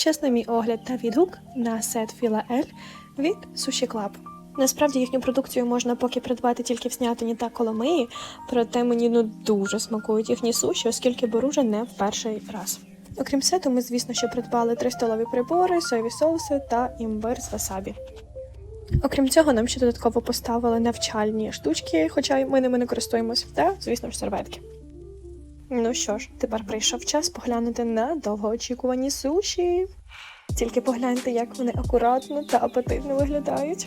Чесно, мій огляд та відгук на сет Філа Ель від Sushi Club. Насправді їхню продукцію можна поки придбати тільки в Снятині та Коломиї, проте мені ну дуже смакують їхні суші, оскільки беру вже не в перший раз. Окрім сету, ми, звісно, ще придбали три столові прибори, соєві соуси та імбир з васабі. Окрім цього, нам ще додатково поставили навчальні штучки, хоча ми ними не користуємось, та, звісно ж, серветки. Ну що ж, тепер прийшов час поглянути на довгоочікувані суші. Тільки погляньте, як вони акуратно та апетитно виглядають.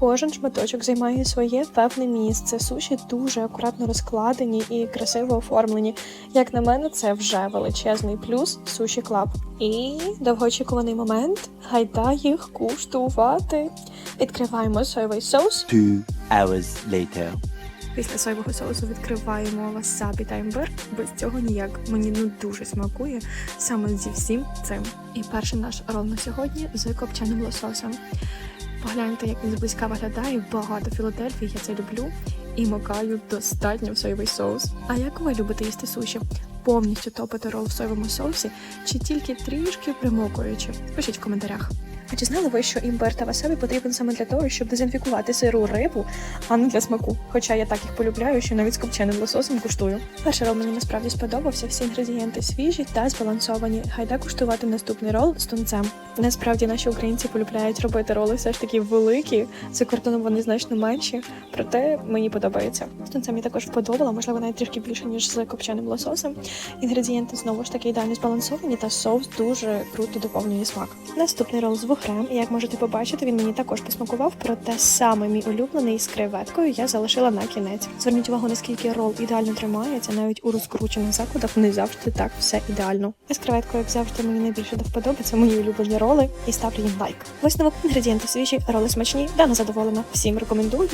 Кожен шматочок займає своє певне місце. Суші дуже акуратно розкладені і красиво оформлені. Як на мене, це вже величезний плюс суші клаб. І довгоочікуваний момент гайда їх куштувати. Відкриваємо соєвий соус. Two hours later. Після соєвого соусу відкриваємо васабі та імбир. Без цього ніяк. Мені ну дуже смакує саме зі всім цим. І перший наш рол на сьогодні з копченим лососем. Погляньте, як він зблизька виглядає. Багато Філадельфії, я це люблю. І макаю достатньо в соєвий соус. А як ви любите їсти суші? Повністю топити рол в соєвому соусі чи тільки трішки примокуючи? Пишіть в коментарях. А чи знали ви, що імбир та васабі потрібен саме для того, щоб дезінфікувати сиру рибу, а не для смаку? Хоча я так їх полюбляю, що навіть з копченим лососем куштую. Перший рол мені насправді сподобався. Всі інгредієнти свіжі та збалансовані. Гайда куштувати наступний рол з тунцем. Насправді наші українці полюбляють робити роли все ж таки великі. За кордоном вони значно менші, проте мені подобається. З тунцем я також вподобала, можливо, навіть трішки більше ніж з копченим лососем. Інгредієнти знову ж таки ідеально збалансовані, та соус дуже круто доповнює смак. Наступний рол з вугрем. Як можете побачити, він мені також посмакував, проте саме мій улюблений з креветкою я залишила на кінець. Зверніть увагу, наскільки рол ідеально тримається, навіть у розкручених закладах не завжди так все ідеально. А з креветкою, як завжди, мені найбільше до вподоби. Мої улюблені роли і ставлю їм лайк. Висновок інгредієнти свіжі, роли смачні, дана задоволена. Всім рекомендую.